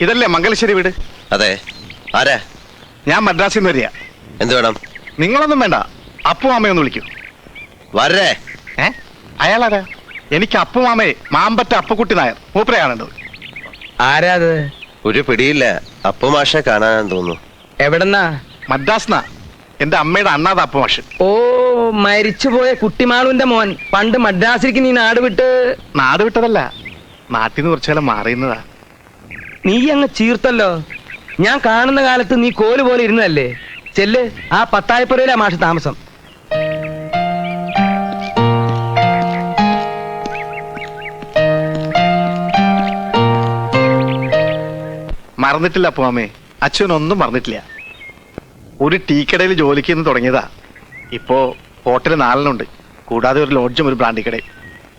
ഇതല്ലേ മംഗലശ്ശേരി വീട്? അതെ. ആരാ? ഞാൻ മദ്രാസിൽ നിന്ന് വരിക. എന്ത് വേണം? നിങ്ങളൊന്നും വേണ്ട. അപ്പു മാമയൊന്ന് വിളിക്കൂ. വരേ ഏ? അയാളാരാ? എനിക്ക് അപ്പു മാമയെ മാമ്പറ്റ അപ്പുക്കുട്ടി നായർ. മൂപ്പരയാണുണ്ടത് ആരാത് ഒരു പിടിയില്ല. അപ്പു മാഷെ കാണാനെന്ന് തോന്നുന്നു. എവിടെന്നാ? മദ്രാസ്ന എന്റെ അമ്മയുടെ അണ്ണാത അപ്പു മാഷ്. ഓ മരിച്ചുപോയ കുട്ടിമാളുവിന്റെ മോൻ. പണ്ട് മദ്രാസിലേക്ക് നീ നാട് വിട്ട് നാട് വിട്ടതല്ല. നാട്ടിൽ നിന്ന് കുറച്ചു കാലം മാറിയുന്നതാ. നീ അങ്ങ് ചീർത്തല്ലോ. ഞാൻ കാണുന്ന കാലത്ത് നീ കോൽ പോലെ ഇരുന്നതല്ലേ? ചെല്ല് ആ പത്തായപ്പുരയിലാ മാഷ താമസം. മറന്നിട്ടില്ല അപ്പുമാമേ. അച്ഛനൊന്നും മറന്നിട്ടില്ല. ഒരു ടീ കടയിൽ ജോലിക്ക് നിന്ന് തുടങ്ങിയതാ. ഇപ്പോ ഹോട്ടൽ നാലെണ്ണുണ്ട് കൂടാതെ ഒരു ലോഡ്ജും ഒരു ബ്രാൻഡി കടയും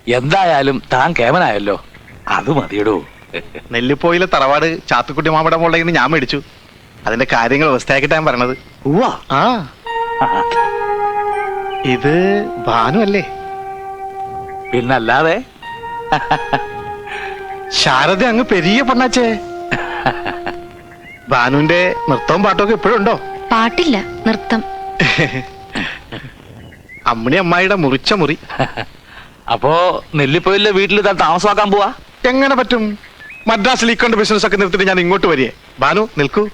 എന്തായാലും താൻ കേമനായല്ലോ. അത് മതിയടോ. നെല്ലിപ്പോയിലെ തറവാട് ചാത്തുക്കുട്ടി മാമയുടെ മുകളിൽ നിന്ന് ഞാൻ മേടിച്ചു. അതിന്റെ കാര്യങ്ങൾ വ്യവസ്ഥയാക്കിട്ടാ ഞാൻ പറഞ്ഞത്. ഉവാ ആ. ഇത് ഭാനു അല്ലേ? പിന്നല്ലാതെ. ശാരദ അങ്ങ് പെരിയ പെണ്ണാച്ചേ ഭാനുവിന്റെ നൃത്തവും പാട്ടൊക്കെ ഒക്കെ ഇപ്പോഴും ഉണ്ടോ? പാട്ടില്ല നൃത്തം. അമ്മണി അമ്മായിയുടെ മുറിച്ച മുറി. അപ്പോ നെല്ലിപ്പൊയിലെ വീട്ടിൽ താമസമാക്കാൻ പോവാ? എങ്ങനെ പറ്റും? മദ്രാസിൽ ഈ കണ്ട ബിസിനസ് ഒക്കെ നിർത്തിട്ട് ഞാൻ ഇങ്ങോട്ട് വരികയെ. ബാനു നിൽക്കൂ.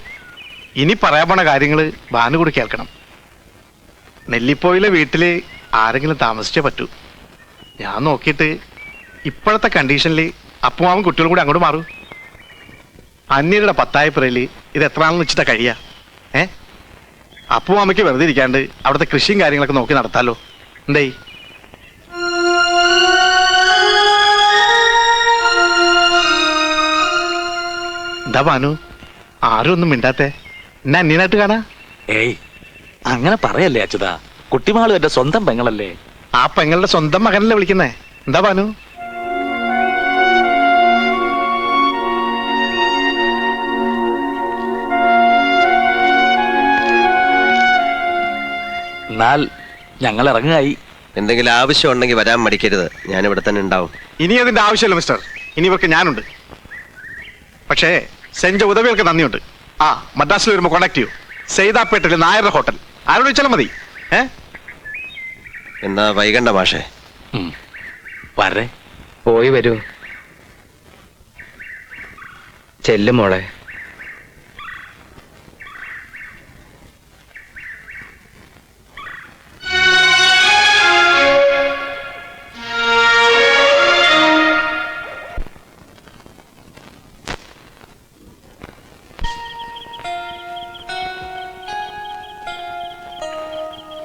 ഇനി പറയാൻ പോണ കാര്യങ്ങൾ ബാനു കൂടി കേൾക്കണം. നെല്ലിപ്പോയിലെ വീട്ടിൽ ആരെങ്കിലും താമസിച്ചേ പറ്റൂ. ഞാൻ നോക്കിയിട്ട് ഇപ്പോഴത്തെ കണ്ടീഷനിൽ അപ്പുമാവും കുട്ടികളും കൂടി അങ്ങോട്ട് മാറൂ. അന്യരുടെ പത്തായപ്പുറയിൽ ഇത് എത്ര നാളെന്ന് വെച്ചിട്ടാ കഴിയാ? ഏ? അപ്പുമാമയ്ക്ക് വെറുതെ ഇരിക്കാണ്ട് അവിടുത്തെ കൃഷിയും കാര്യങ്ങളൊക്കെ നോക്കി നടത്താലോ. എന്തേ? എന്താ ഭാനു? ആരും ഒന്നും മിണ്ടാത്തെ. എന്നെ അന്യനായിട്ട് കാണാ? ഏയ് അങ്ങനെ പറയല്ലേ അച്യുത. കുട്ടിമാളും എന്റെ സ്വന്തം പെങ്ങളല്ലേ? ആ പെങ്ങളുടെ സ്വന്തം മകനല്ലേ വിളിക്കുന്നേ. എന്താ ഭാനു? എന്നാൽ ഞങ്ങൾ ഇറങ്ങായി എന്തെങ്കിലും ആവശ്യം ഉണ്ടെങ്കിൽ വരാൻ മടിക്കരുത്. ഞാൻ ഇവിടെ തന്നെ ഉണ്ടാവും. ഇനി അതിന്റെ ആവശ്യമില്ല മിസ്റ്റർ ഇനി ഇവർക്ക് ഞാനുണ്ട്. പക്ഷേ സെഞ്ച ഉദവികൾക്ക് നന്ദിയുണ്ട്. ആ മദ്രാസിൽ വരുമ്പോൾ കോണ്ടാക്ട് ചെയ്യൂ. സെയ്താപ്പേട്ടിലെ നായരുടെ ഹോട്ടൽ. ആരോട് വെച്ചാലും മതി. ഏ? എന്നാ വൈകണ്ട മാഷേ. വരേ. പോയി വരൂ. ചെല്ലും മോളെ.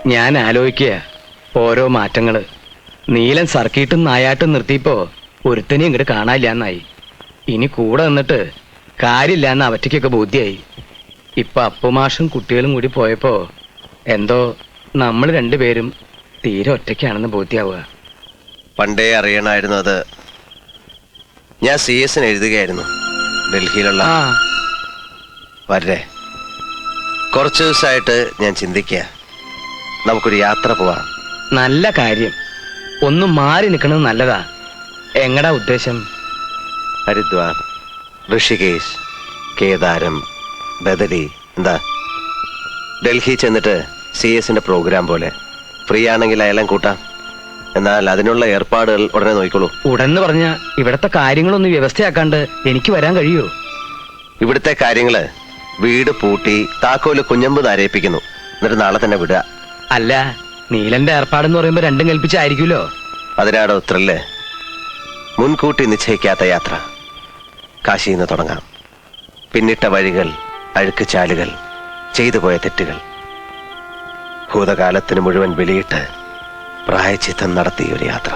ഞാൻ ആലോചിക്കുക. ഓരോ മാറ്റങ്ങൾ. നീലൻ സർക്കിട്ടും നായാട്ടും നിർത്തിയപ്പോ ഒരുത്തനെ ഇങ്ങോട്ട് കാണാനില്ലാന്നായി. ഇനി കൂടെ നിന്നിട്ട് കാര്യമില്ലാന്ന് അവറ്റയ്ക്കൊക്കെ ബോധ്യായി. ഇപ്പൊ അപ്പുമാഷും കുട്ടികളും കൂടി പോയപ്പോ എന്തോ നമ്മൾ രണ്ടുപേരും തീരെ ഒറ്റയ്ക്കാണെന്ന് ബോധ്യാവുക. പണ്ടേ അറിയണമായിരുന്നു അത്. ഞാൻ സി എസിന് എഴുതുകയായിരുന്നു. ഡൽഹിയിലുള്ള ആ. വരേ. കുറച്ച് ദിവസമായിട്ട് ഞാൻ ചിന്തിക്കുക. നമുക്കൊരു യാത്ര പോവാം. നല്ല കാര്യം. ഒന്ന് മാറി നിൽക്കണത് നല്ലതാ. എങ്ങടാ ഉദ്ദേശം? ഹരിദ്വാർ ഋഷികേശ് കേദാരം ബദലി എന്താ? ഡൽഹി ചെന്നിട്ട് സി എസിന്റെ പ്രോഗ്രാം പോലെ. ഫ്രീ ആണെങ്കിൽ അയാളെ കൂട്ടാം. എന്നാൽ അതിനുള്ള ഏർപ്പാടുകൾ ഉടനെ നോക്കിക്കോളൂ. ഉടന്ന് പറഞ്ഞ ഇവിടത്തെ കാര്യങ്ങളൊന്ന് വ്യവസ്ഥയാക്കാണ്ട് എനിക്ക് വരാൻ കഴിയുമോ ഇവിടുത്തെ കാര്യങ്ങൾ വീട് പൂട്ടി താക്കോൽ കുഞ്ഞമ്പ് നരയിപ്പിക്കുന്നു എന്നിട്ട് നാളെ തന്നെ വിടുക. അല്ല നീലന്റെ ഏർപ്പാടെന്ന് പറയുമ്പോ രണ്ടും കൽപ്പിച്ചായിരിക്കുമല്ലോ അതിനാടോ ത്രില്ല് മുൻകൂട്ടി നിശ്ചയിക്കാത്ത യാത്ര. കാശിയിൽ നിന്ന് തുടങ്ങാം. പിന്നിട്ട വഴികൾ അഴുക്ക് ചാലുകൾ ചെയ്തു പോയ തെറ്റുകൾ. ഭൂതകാലത്തിന് മുഴുവൻ വെളിയിട്ട് പ്രായച്ചിത്തം നടത്തിയ ഒരു യാത്ര.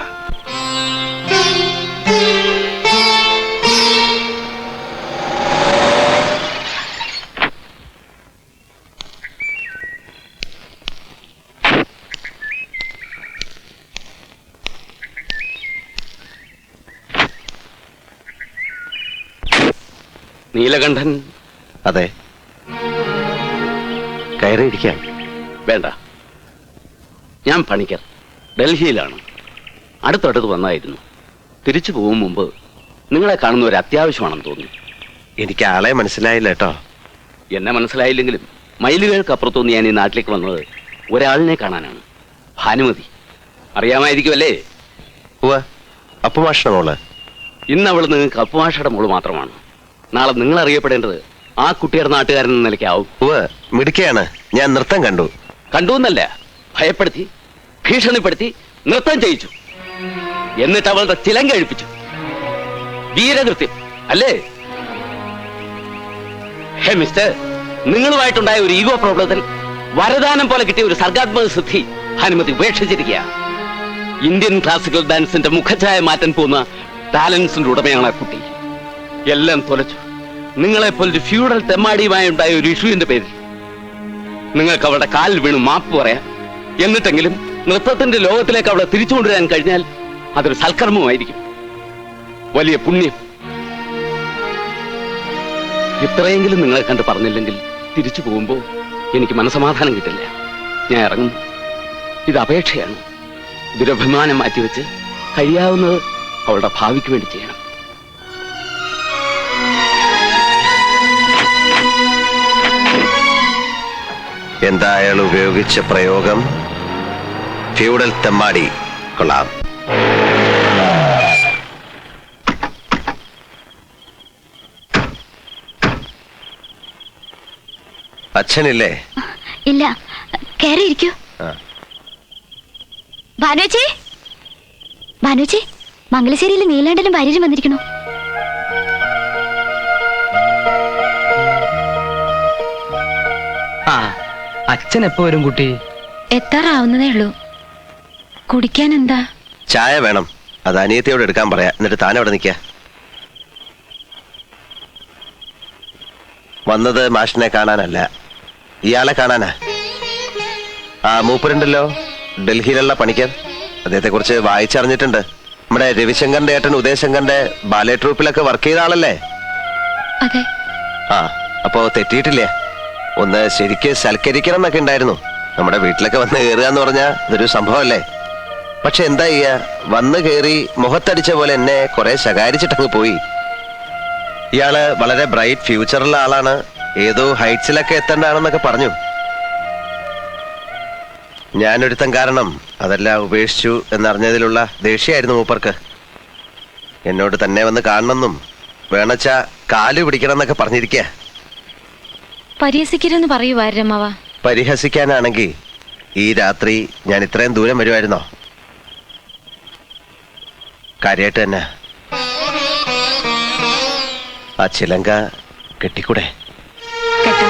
നീലകണ്ഠൻ. അതെ. കയറിയിരിക്കാം വേണ്ട. ഞാൻ പണിക്കർ. ഡൽഹിയിലാണ്. അടുത്തടുത്ത് വന്നായിരുന്നു. തിരിച്ചു പോകും മുമ്പ് നിങ്ങളെ കാണുന്ന ഒരു അത്യാവശ്യമാണെന്ന് തോന്നി. എനിക്ക് ആളെ മനസ്സിലായില്ല കേട്ടോ. എന്നെ മനസ്സിലായില്ലെങ്കിലും മൈലുകൾക്ക് അപ്പുറത്തുനിന്ന് ഞാൻ ഈ നാട്ടിലേക്ക് വന്നത് ഒരാളിനെ കാണാനാണ്. ഭാനുമതി. അറിയാമായിരിക്കുമല്ലേ? അല്ലേ അപ്പു മാഷ്ട മോൾ. ഇന്ന് അവൾ നിങ്ങൾക്ക് അപ്പുമാഷയുടെ മോൾ മാത്രമാണ്. നാളെ നിങ്ങൾ അറിയപ്പെടേണ്ടത് ആ കുട്ടിയുടെ നാട്ടുകാരൻ എന്ന നിലയ്ക്കാവും. മിടുക്കയാണ്. ഞാൻ നൃത്തം കണ്ടു. കണ്ടു എന്നല്ല ഭയപ്പെടുത്തി ഭീഷണിപ്പെടുത്തി നൃത്തം ചെയ്യിച്ചു. എന്നിട്ട് അവളുടെ ചിലങ്ക കഴിപ്പിച്ചു. വീരകൃത്യം അല്ലേ? ഹേ മിസ്റ്റർ നിങ്ങളുമായിട്ടുണ്ടായ ഒരു ഈഗോ പ്രോബ്ലത്തിൽ വരദാനം പോലെ കിട്ടിയ ഒരു സർഗാത്മക സിദ്ധി ഹനുമതി ഉപേക്ഷിച്ചിരിക്കുക ഇന്ത്യൻ ക്ലാസിക്കൽ ഡാൻസിന്റെ മുഖഛായ മാറ്റാൻ പോകുന്ന ടാലൻസിന്റെ ഉടമയാണ് ആ കുട്ടി. എല്ലാം തൊലച്ചു. നിങ്ങളെ പോലൊരു ഫ്യൂഡൽ തെമ്മാടിയുമായി ഉണ്ടായ ഒരു ഇഷ്യൂവിന്റെ പേരിൽ. നിങ്ങൾക്ക് അവളുടെ കാലിൽ വീണ് മാപ്പ് പറയാം. എന്നിട്ടെങ്കിലും നൃത്തത്തിന്റെ ലോകത്തിലേക്ക് അവളെ തിരിച്ചുകൊണ്ടുവരാൻ കഴിഞ്ഞാൽ അതൊരു സൽക്കർമ്മമായിരിക്കും. വലിയ പുണ്യം. ഇത്രയെങ്കിലും നിങ്ങളെ കണ്ട് പറഞ്ഞില്ലെങ്കിൽ തിരിച്ചു പോകുമ്പോൾ എനിക്ക് മനസമാധാനം കിട്ടില്ല. ഞാൻ ഇറങ്ങുന്നു. ഇത് അപേക്ഷയാണ്. ദുരഭിമാനം മാറ്റിവെച്ച് കഴിയാവുന്നത് അവളുടെ ഭാവിക്ക് വേണ്ടി ചെയ്യണം. എന്താ അയാൾ ഉപയോഗിച്ച പ്രയോഗം ഫ്യൂഡൽ തെമ്മാടി. കൊള്ളാം. അച്ഛനില്ലേ? ഇല്ല. കേറിയിരിക്കൂ. ഇരിക്കൂ ഭാനുജി ഭാനുജി മംഗലശ്ശേരിയിൽ നീലാണ്ടനും ഭാര്യയും വന്നിരിക്കണു? അച്ഛൻ എപ്പോ വരും കുട്ടി? എത്താറാവുന്നതേ ഉള്ളൂ. കുടിക്കാൻ എന്താ ചായ വേണം. അത് അനിയത്തിയോട് എടുക്കാൻ പറയാ. എന്നിട്ട് താൻ അവിടെ നിൽക്കുക വന്നത് മാഷിനെ കാണാനല്ല. ഇയാളെ കാണാനാ. ആ മൂപ്പരുണ്ടല്ലോ. ഡൽഹിയിലുള്ള പണിക്കർ. അദ്ദേഹത്തെ കുറിച്ച് വായിച്ചറിഞ്ഞിട്ടുണ്ട്. നമ്മുടെ രവിശങ്കറിന്റെ ഏട്ടൻ ഉദയശങ്കറിന്റെ ബാലെ ട്രൂപ്പിലൊക്കെ വർക്ക് ചെയ്ത ആളല്ലേ? അതെ. ആ അപ്പോ തെറ്റിയിട്ടില്ലേ? ഒന്ന് ശരിക്ക് സൽക്കരിക്കണം എന്നൊക്കെ ഉണ്ടായിരുന്നു. നമ്മുടെ വീട്ടിലൊക്കെ വന്ന് കയറുക എന്ന് പറഞ്ഞാ ഇതൊരു സംഭവമല്ലേ? പക്ഷെ എന്താ ചെയ്യ? വന്ന് കയറി മുഖത്തടിച്ച പോലെ എന്നെ കുറെ ശകാരിച്ചിട്ടങ്ങ് പോയി. ഇയാൾ വളരെ ബ്രൈറ്റ് ഫ്യൂച്ചറുള്ള ആളാണ്. ഏതോ ഹൈറ്റ്സിലൊക്കെ എത്തേണ്ടതാണെന്നൊക്കെ പറഞ്ഞു. ഞാനൊരുത്തം കാരണം അതെല്ലാം ഉപേക്ഷിച്ചു എന്നറിഞ്ഞതിലുള്ള ദേഷ്യമായിരുന്നു മൂപ്പർക്ക്. എന്നോട് തന്നെ വന്ന് കാണണമെന്നും വേണച്ച കാൽ പിടിക്കണം എന്നൊക്കെ പറഞ്ഞിരിക്കുക പരിഹസിക്കരുന്ന് പറയൂ അമ്മാവ. പരിഹസിക്കാനാണെങ്കിൽ ഈ രാത്രി ഞാൻ ഇത്രയും ദൂരം വരുമായിരുന്നോ കാര്യമായിട്ട് തന്നെ. ആ ചിലങ്ക കെട്ടിക്കൂടെ? കേട്ടോ.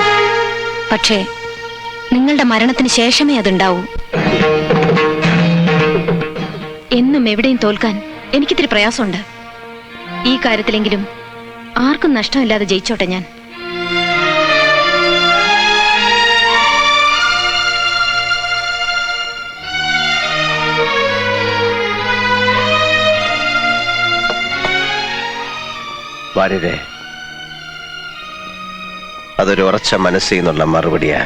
പക്ഷേ നിങ്ങളുടെ മരണത്തിന് ശേഷമേ അതുണ്ടാവൂ. എന്നും എവിടെയും തോൽക്കാൻ എനിക്കിത്തിരി പ്രയാസമുണ്ട്. ഈ കാര്യത്തിലെങ്കിലും ആർക്കും നഷ്ടമില്ലാതെ ജയിച്ചോട്ടെ ഞാൻ. വാര്യരെ അതൊരു ഉറച്ച മനസ്സിൽ നിന്നുള്ള മറുപടിയാ.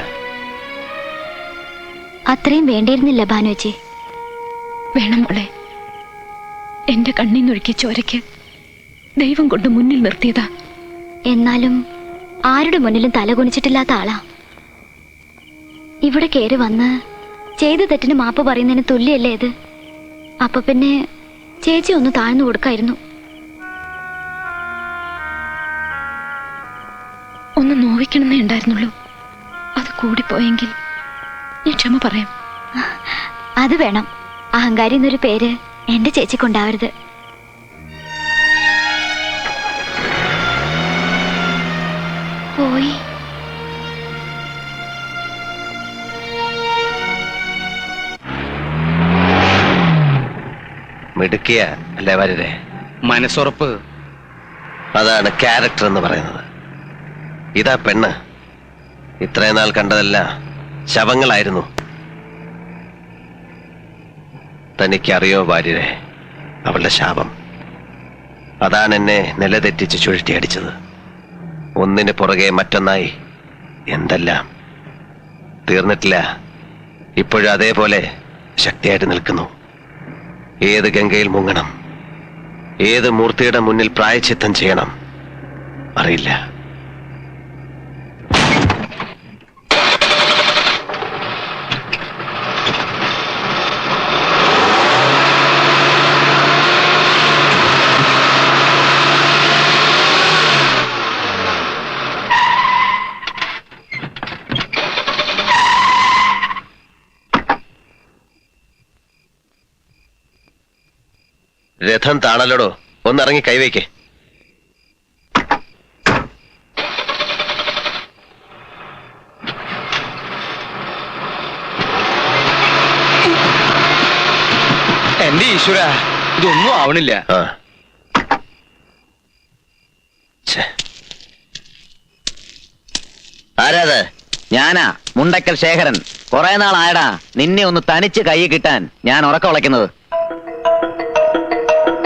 അത്രയും വേണ്ടിയിരുന്നില്ല ഭാനുവച്ചി വേണം മോളെ. എന്റെ കണ്ണീന്നൊഴുക്കിയ ചോരയ്ക്ക് ദൈവം കൊണ്ട് മുന്നിൽ നിർത്തിയതാ. എന്നാലും ആരുടെ മുന്നിലും തലകുനിച്ചിട്ടില്ലാത്ത ആളാ. ഇവിടെ കയറി വന്ന് ചെയ്ത തെറ്റിന് മാപ്പ് പറയുന്നതിന് തുല്യല്ലേ ഇത്. അപ്പൊ പിന്നെ ചേച്ചി ഒന്ന് താഴ്ന്നു കൊടുക്കായിരുന്നു. ഒന്ന് നോവിക്കണമെന്നേ ഉണ്ടായിരുന്നുള്ളൂ. അത് കൂടിപ്പോയെങ്കിൽ ഞാൻ ക്ഷമ പറയാം. അത് വേണം. അഹങ്കാരി എന്നൊരു പേര് എന്റെ ചേച്ചിക്കുണ്ടാവരുത് പോയി. മിടുക്കിയ അല്ലേ വരരെ? മനസ്സുറപ്പ്. അതാണ് ക്യാരക്ടർ എന്ന് പറയുന്നത്. ഇതാ പെണ്ണ്. ഇത്രയും നാൾ കണ്ടതല്ല ശവങ്ങളായിരുന്നു. തനിക്കറിയോ ഭാര്യരെ അവളുടെ ശാപം. അതാണ് എന്നെ നിലതെറ്റിച്ച് ചുഴറ്റിയടിച്ചത് ഒന്നിന് പുറകെ മറ്റൊന്നായി എന്തെല്ലാം? തീർന്നിട്ടില്ല. ഇപ്പോഴും അതേപോലെ ശക്തിയായിട്ട് നിൽക്കുന്നു. ഏത് ഗംഗയിൽ മുങ്ങണം? ഏത് മൂർത്തിയുടെ മുന്നിൽ പ്രായച്ചിത്തം ചെയ്യണം? അറിയില്ല. രഥം താണല്ലോടോ. ഒന്നിറങ്ങി കൈവയ്ക്കേ. എന്റെ ഈശ്വര ഇതൊന്നും ആവണില്ല. ആ. ആരാത്? ഞാനാ മുണ്ടക്കൽ ശേഖരൻ. കുറെ നാളായടാ നിന്നെ ഒന്ന് തനിച്ച് കൈ കിട്ടാൻ ഞാൻ ഉറക്കം ഉളയ്ക്കുന്നത്.